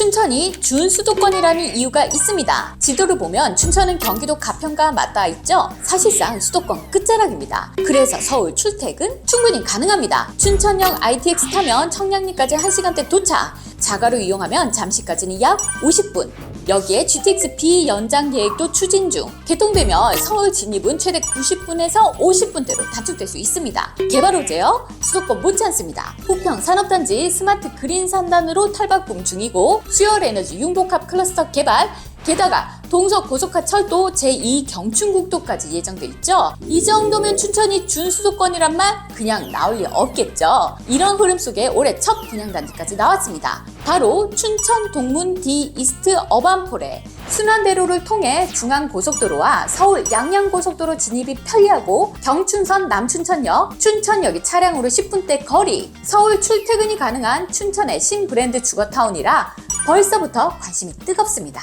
춘천이 준수도권이라는 이유가 있습니다. 지도를 보면 춘천은 경기도 가평과 맞닿아 있죠. 사실상 수도권 끝자락입니다. 그래서 서울 출퇴근 충분히 가능합니다. 춘천역 ITX 타면 청량리까지 1시간대 도착. 자가로 이용하면 잠시까지는 약 50분. 여기에 GTX B 연장 계획도 추진 중. 개통되면 서울 진입은 최대 90분에서 50분대로 단축될 수 있습니다. 개발 호재요? 수도권 못지않습니다. 부평 산업단지 스마트 그린 산단으로 탈바꿈 중이고 수열 에너지 융복합 클러스터 개발, 게다가 동서 고속화 철도 제2 경춘국도까지 예정돼 있죠. 이 정도면 춘천이 준수도권이란 말 그냥 나올 리 없겠죠. 이런 흐름 속에 올해 첫 분양단지까지 나왔습니다. 바로 춘천 동문 D 이스트 어반폴에 순환대로를 통해 중앙고속도로와 서울 양양고속도로 진입이 편리하고 경춘선 남춘천역, 춘천역이 차량으로 10분대 거리, 서울 출퇴근이 가능한 춘천의 신브랜드 주거타운이라 벌써부터 관심이 뜨겁습니다.